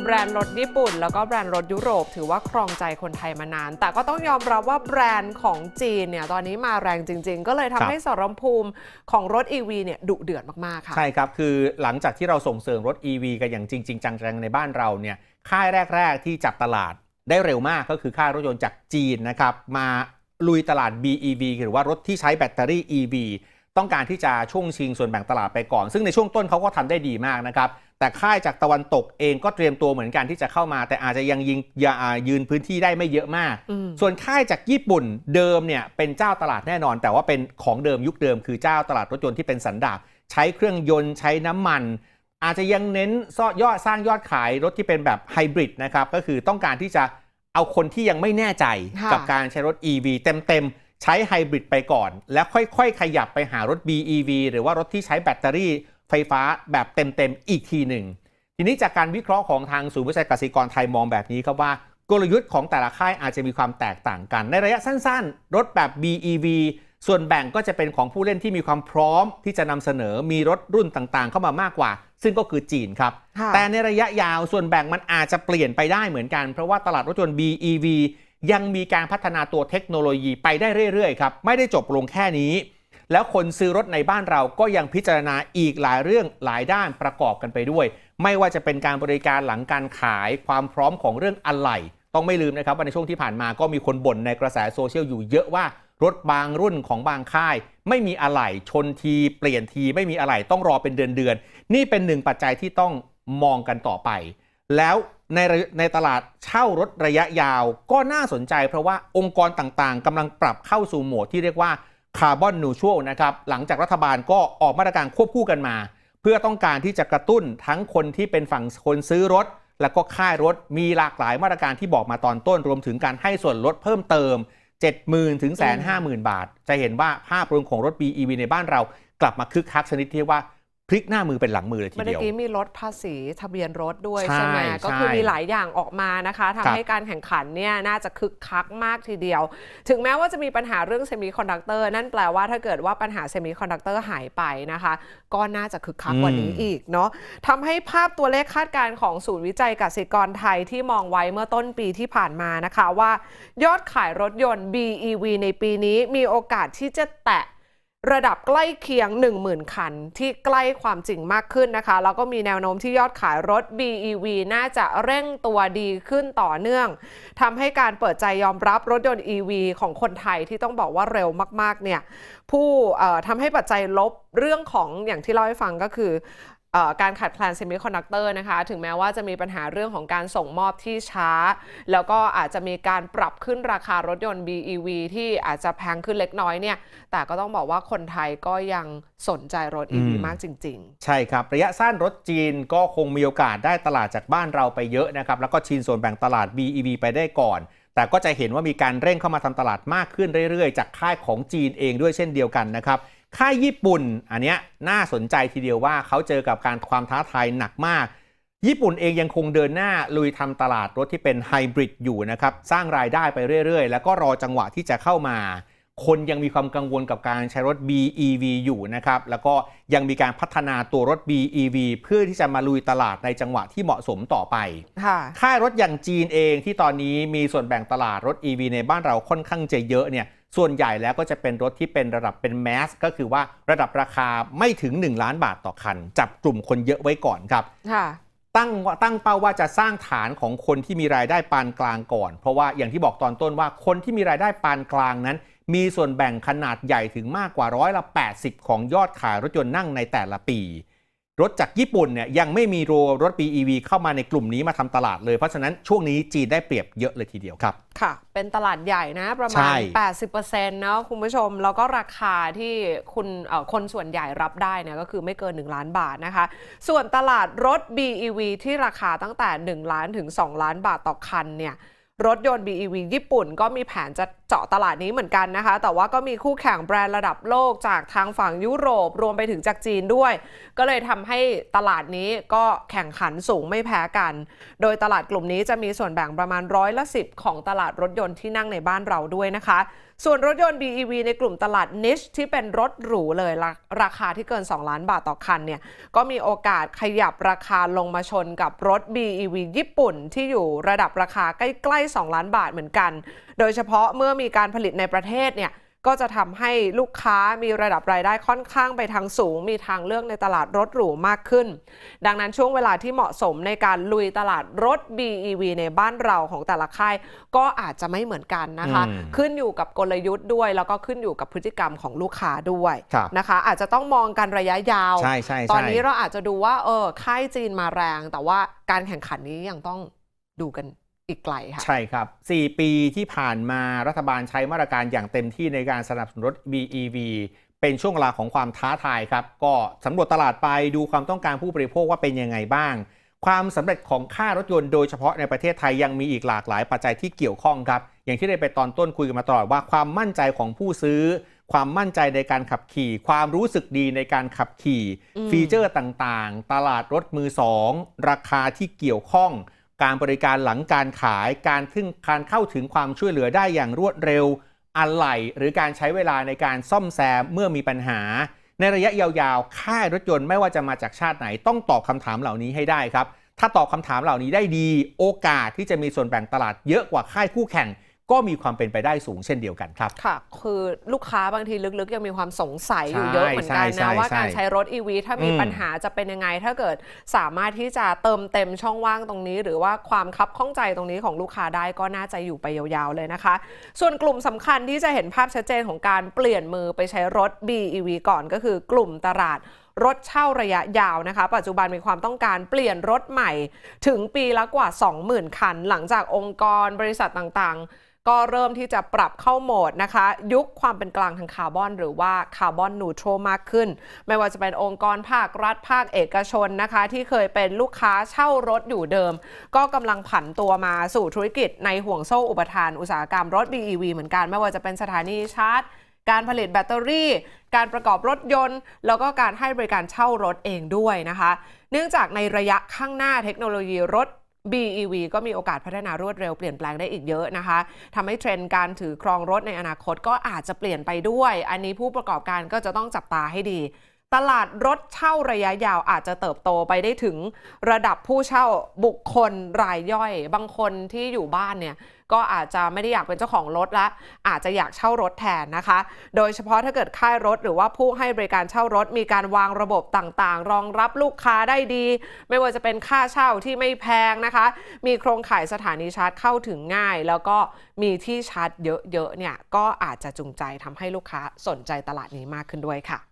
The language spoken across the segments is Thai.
แบรนด์รถญี่ปุ่น แล้วก็แบรนด์รถยุโรป ถือว่าครองใจคนไทยมานาน แต่ก็ต้องยอมรับว่าแบรนด์ของจีนเนี่ยตอนนี้มาแรงจริง ๆ ก็เลยทำครับให้สรภูมิของรถ EV เนี่ยดุเดือดมากๆค่ะ ใช่ครับ คือหลังจากที่เราส่งเสริมรถ EV กันอย่างจริง ๆ จังๆในบ้านเราเนี่ยค่ายแรก ๆ ที่จับตลาดได้เร็วมากก็คือค่ายรถยนต์จากจีนนะครับมาลุยตลาด BEV หรือว่ารถที่ใช้แบตเตอรี่ EV ต้องการที่จะช่วงชิงส่วนแบ่งตลาดไปก่อน ซึ่งในช่วงต้นเขาก็ทำได้ดีมากนะครับ แต่ค่ายจากตะวันตกเองก็เตรียมตัวเหมือนกันที่จะเข้ามา แต่อาจจะยังยิงอย่าอ่ายืนพื้นที่ได้ไม่เยอะมากอืมส่วนค่ายจากญี่ปุ่นเดิมเนี่ยเป็นเจ้าตลาดแน่นอน แต่ว่าเป็นของเดิมยุคเดิมคือเจ้าตลาดรถยนต์ที่เป็นสันดาปใช้เครื่องยนต์ใช้น้ำมัน อาจจะยังเน้นซ่อยอดสร้างยอดขายรถที่เป็นแบบไฮบริดนะครับก็คือต้องการที่จะเอาคนที่ยังไม่แน่ใจค่ะกับการใช้รถ EV เต็มๆใช้ไฮบริดไปก่อน แล้วค่อยๆ ขยับไปหารถ BEV หรือว่ารถที่ใช้แบตเตอรี่ ไฟฟ้าแบบเต็มๆอีกทีหนึ่ง ทีนี้จากการวิเคราะห์ของทางศูนย์วิจัยกสิกรไทยมองแบบนี้ครับว่ากลยุทธ์ของแต่ละค่ายอาจจะมีความแตกต่างกัน ในระยะสั้นๆ รถแบบ BEV ส่วนแบ่งก็จะเป็นของผู้เล่นที่มีความพร้อมที่จะนำเสนอมีรถรุ่นต่างๆ เข้ามามากกว่า ซึ่งก็คือจีนครับค่ะแต่ในระยะยาวส่วนแบ่งมันอาจจะเปลี่ยนไปได้เหมือนกัน เพราะว่าตลาดรถยนต์ BEV ยังมีการพัฒนาตัวเทคโนโลยีไปได้เรื่อยๆครับไม่ได้จบลงแค่นี้ แล้วคนซื้อรถในบ้านเราก็ยังพิจารณาอีกหลายเรื่องหลายด้านประกอบกันไปด้วย ไม่ว่าจะเป็นการบริการหลังการขายความพร้อมของเรื่องอะไหล่ต้องไม่ลืมนะครับว่าในช่วงที่ผ่านมาก็มีคนบ่นในกระแสโซเชียลอยู่เยอะว่ารถบางรุ่นของบางค่าย ไม่มีอะไหล่ชนที เปลี่ยนทีไม่มีอะไหล่ต้องรอเป็นเดือนๆนี่เป็นหนึ่งปัจจัยที่ต้องมองกันต่อไป แล้วในในตลาดเช่ารถระยะยาวก็น่าสนใจเพราะว่าองค์กรต่างๆกำลังปรับเข้าสู่โหมดที่เรียกว่า คาร์บอนนูทรัลนะครับหลังจากรัฐบาลก็ออกมาตรการควบคู่กันมา เพื่อต้องการที่จะกระตุ้นทั้งคนที่เป็นฝั่งคนซื้อรถ แล้วก็ค่ายรถมีหลากหลายมาตรการที่บอกมาตอนต้น รวมถึงการให้ส่วนลดเพิ่มเติม 70,000ถึงแสนห้าหมื่นบาท จะเห็นว่าภาพรวมของรถ BEV ในบ้านเรากลับมาคึกคักชนิดที่ว่า พลิกหน้ามือเป็นหลังมือเลยทีเมื่อเดียวกี้มีลดภาษีทะเบียนรถด้วยใช่ใช่ไหมใช่ก็คือมีหลายอย่างออกมานะคะครัทำบให้การแข่งขันเนี่ยน่าจะคึกคักมากทีเดียว ถึงแม้ว่าจะมีปัญหาเรื่องเซมิคอนดักเตอร์นั่นแปลว่าถ้าเกิดว่าปัญหาเซมิคอนดักเตอร์หายไปนะคะ ก็น่าจะคึกคักกว่านี้อีกเนาะทำให้ภาพตัวเลขคาดการณ์ของศูนย์วิจัยกสิกรไทยที่มองไว้เมื่อต้นปีที่ผ่านมานะคะว่า ยอดขายรถยนต์ BEV ในปีนี้มีโอกาสที่จะแตะ ระดับใกล้เคียง 10,000 คัน ที่ใกล้ความจริงมากขึ้นนะคะ แล้วก็มีแนวโน้มที่ยอดขายรถ BEV น่าจะเร่งตัวดีขึ้นต่อเนื่องทำให้การเปิดใจยอมรับรถยนต์ EV ของคนไทยที่ต้องบอกว่าเร็วมาก ๆ เนี่ย ผู้ทำให้ปัจจัยลบเรื่องของอย่างที่เล่าให้ฟังก็คือ การขาดแคลนเซมิคอนดักเตอร์นะคะ ถึงแม้ว่าจะมีปัญหาเรื่องของการส่งมอบที่ช้า แล้วก็อาจจะมีการปรับขึ้นราคารถยนต์ BEV ที่อาจจะแพงขึ้นเล็กน้อยเนี่ย แต่ก็ต้องบอกว่าคนไทยก็ยังสนใจรถ EV อืมมากจริงใช่ครับ ระยะสั้นรถจีนก็คงมีโอกาสได้ตลาดจากบ้านเราไปเยอะนะครับ แล้วก็ชินส่วนแบ่งตลาด BEV ไปได้ก่อน แต่ก็จะเห็นว่ามีการเร่งเข้ามาทำตลาดมากขึ้นเรื่อยๆ จากค่ายของจีนเองด้วยเช่นเดียวกันนะครับ ค่ายญี่ปุ่น อันเนี้ยน่าสนใจทีเดียวว่าเขาเจอกับการความท้าทายหนักมาก ญี่ปุ่นเองยังคงเดินหน้าลุยทำตลาดรถที่เป็นไฮบริดอยู่นะครับ สร้างรายได้ไปเรื่อย ๆ แล้วก็รอจังหวะที่จะเข้ามา คนยังมีความกังวลกับการใช้รถ BEV อยู่นะครับ แล้วก็ยังมีการพัฒนาตัวรถ BEV เพื่อที่จะมาลุยตลาดในจังหวะที่เหมาะสมต่อไปๆค่ะค่ายรถอย่างจีนเองที่ตอนนี้มีส่วนแบ่งตลาดรถ EV ในบ้านเราค่อนข้างจะเยอะเนี่ย ส่วนใหญ่แล้วก็จะเป็นรถที่เป็นระดับเป็นแมสก็คือว่าระดับราคาไม่ถึง 1 ล้านบาทต่อคัน จับกลุ่มคนเยอะไว้ก่อนครับค่ะตั้งว่าตั้งเป้าว่าจะสร้างฐานของคนที่มีรายได้ปานกลางก่อน เพราะว่าอย่างที่บอกตอนต้นว่าคนที่มีรายได้ปานกลางนั้น มีส่วนแบ่งขนาดใหญ่ถึงมากกว่าร้อยละ 80 ของยอดขายรถยนต์นั่งในแต่ละปี รถจากญี่ปุ่นเนี่ยยังไม่มีโรรถ BEV เข้ามาในกลุ่มนี้มาทำตลาดเลย เพราะฉะนั้นช่วงนี้จีนได้เปรียบเยอะเลยทีเดียวครับ ค่ะ เป็นตลาดใหญ่นะ ประใช่มาณ 80%เนาะคุณผู้ชม แล้วก็ราคาที่คุณเอ่อคนส่วนใหญ่รับได้เนี่ยก็คือไม่เกิน 1 ล้านบาทนะคะ ส่วนตลาดรถ BEV ที่ราคาตั้งแต่ 1 ล้านถึง 2 ล้านบาทต่อคันเนี่ย รถยนต์ BEV ญี่ปุ่นก็มีแผนจะเจาะตลาดนี้เหมือนกันนะคะ แต่ว่าก็มีคู่แข่งแบรนด์ระดับโลกจากทางฝั่งยุโรปรวมไปถึงจากจีนด้วย ก็เลยทำให้ตลาดนี้ก็แข่งขันสูงไม่แพ้กัน โดยตลาดกลุ่มนี้จะมีส่วนแบ่งประมาณร้อยละสิของตลาดรถยนต์ที่นั่งในบ้านเราด้วยนะคะ ส่วนรถยนต์ BEV ในกลุ่มตลาดนิชที่เป็นรถหรูเลยราราคาที่เกิน 2 ล้านบาทต่อคันเนี่ยก็มีโอกาสขยับราคาลงมาชนกับรถ BEV ญี่ปุ่นที่อยู่ระดับราคาใกล้ๆ 2 ล้านบาทเหมือนกัน โดยเฉพาะเมื่อมีการผลิตในประเทศเนี่ย ก็จะทำให้ลูกค้ามีระดับรายได้ค่อนข้างไปทางสูง มีทางเลือกในตลาดรถหรูมากขึ้น ดังนั้นช่วงเวลาที่เหมาะสมในการลุยตลาดรถ BEV ในบ้านเราของแต่ละค่ายก็อาจจะไม่เหมือนกันนะคะอืมขึ้นอยู่กับกลยุทธ์ด้วย แล้วก็ขึ้นอยู่กับพฤติกรรมของลูกค้าด้วยครับนะคะ อาจจะต้องมองกันระยะยาวใช่ใช่ใช่ตอนนี้เราอาจจะดูว่าเออค่ายจีนมาแรง แต่ว่าการแข่งขันนี้ยังต้องดูกัน อีกไกลค่ะใช่ครับ 4 ปีที่ผ่านมารัฐบาลใช้มาตรการอย่างเต็มที่ในการสนับสนุนรถ BEV เป็นช่วงเวลาของความท้าทายครับ ก็สำรวจตลาดไปดูความต้องการผู้บริโภคว่าเป็นยังไงบ้าง ความสำเร็จของค่ารถยนต์โดยเฉพาะในประเทศไทยยังมีอีกหลากหลายปัจจัยที่เกี่ยวข้องครับ อย่างที่ได้ไปตอนต้นคุยกันมาตลอดว่าความมั่นใจของผู้ซื้อ ความมั่นใจในการขับขี่ ความรู้สึกดีในการขับขี่อืมฟีเจอร์ต่างๆ ตลาดรถมือสองราคาที่เกี่ยวข้อง การบริการหลังการขาย การถึงการเข้าถึงความช่วยเหลือได้อย่างรวดเร็ว อะไหล่หรือการใช้เวลาในการซ่อมแซมเมื่อมีปัญหา ในระยะยาวๆ ค่ายรถยนต์ไม่ว่าจะมาจากชาติไหน ต้องตอบคำถามเหล่านี้ให้ได้ครับ ถ้าตอบคำถามเหล่านี้ได้ดี โอกาสที่จะมีส่วนแบ่งตลาดเยอะกว่าค่ายคู่แข่ง ก็มีความเป็นไปได้สูงเช่นเดียวกันครับ ค่ะ คือลูกค้าบางทีลึกๆ ยังมีความสงสัยอยู่ใช่เยอะเหมือนกันใช่นะ ว่าใช่การใช้รถ EV ถ้ามีอืมปัญหาจะเป็นยังไง ถ้าเกิดสามารถที่จะเติมเต็มช่องว่างตรงนี้ หรือว่าความคับข้องใจตรงนี้ของลูกค้าได้ก็น่าจะอยู่ไปยาวๆเลยนะคะ ส่วนกลุ่มสำคัญที่จะเห็นภาพชัดเจนของการเปลี่ยนมือไปใช้รถ BEV ก่อนก็คือกลุ่มตลาดรถเช่าระยะยาวนะคะ ปัจจุบันมีความต้องการเปลี่ยนรถใหม่ ถึงปีละกว่า 20,000 คัน หลังจากองค์กรบริษัทต่างๆ ก็เริ่มที่จะปรับเข้าโหมดนะคะ ยุคความเป็นกลางทางคาร์บอน หรือว่าคาร์บอนนูโตรมากขึ้น ไม่ว่าจะเป็นองค์กรภาครัฐภาคเอกชนนะคะ ที่เคยเป็นลูกค้าเช่ารถอยู่เดิม ก็กำลังผันตัวมาสู่ธุรกิจในห่วงโซ่อุปทานอุตสาหกรรมรถ BEV เหมือนกัน ไม่ว่าจะเป็นสถานีชาร์จการผลิตแบตเตอรี่ การประกอบรถยนต์ แล้วก็การให้บริการเช่ารถเองด้วยนะคะ เนื่องจากในระยะข้างหน้าเทคโนโลยีรถ BEV ก็มีโอกาสพัฒนารวดเร็วเปลี่ยนแปลงได้อีกเยอะนะคะทำให้เทรนด์การถือครองรถในอนาคตก็อาจจะเปลี่ยนไปด้วย อันนี้ผู้ประกอบการก็จะต้องจับตาให้ดี ตลาดรถเช่าระยะยาวอาจจะเติบโตไปได้ถึงระดับผู้เช่าบุคคลรายย่อย บางคนที่อยู่บ้านเนี่ยก็อาจจะไม่ได้อยากเป็นเจ้าของรถละอาจจะอยากเช่ารถแทนนะคะ โดยเฉพาะถ้าเกิดค่ายรถหรือว่าผู้ให้บริการเช่ารถ มีการวางระบบต่างๆ รองรับลูกค้าได้ดี ไม่ว่าจะเป็นค่าเช่าที่ไม่แพงนะคะ มีโครงข่ายสถานีชาร์จเข้าถึงง่าย แล้วก็มีที่ชาร์จเยอะๆเนี่ยก็อาจจะจูงใจทำให้ลูกค้าสนใจตลาดนี้มากขึ้นด้วยค่ะ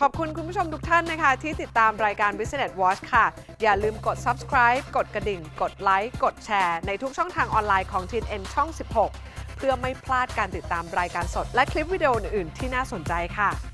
ขอบคุณคุณผู้ชมทุกท่านนะคะ ที่ติดตามรายการ Business Watch ค่ะ อย่าลืมกด subscribe กดกระดิ่ง กดไลค์กดแชร์ ในทุกช่องทางออนไลน์ของ TNN ช่อง 16 เพื่อไม่พลาดการติดตามรายการสด และคลิปวิดีโออื่นๆที่น่าสนใจค่ะ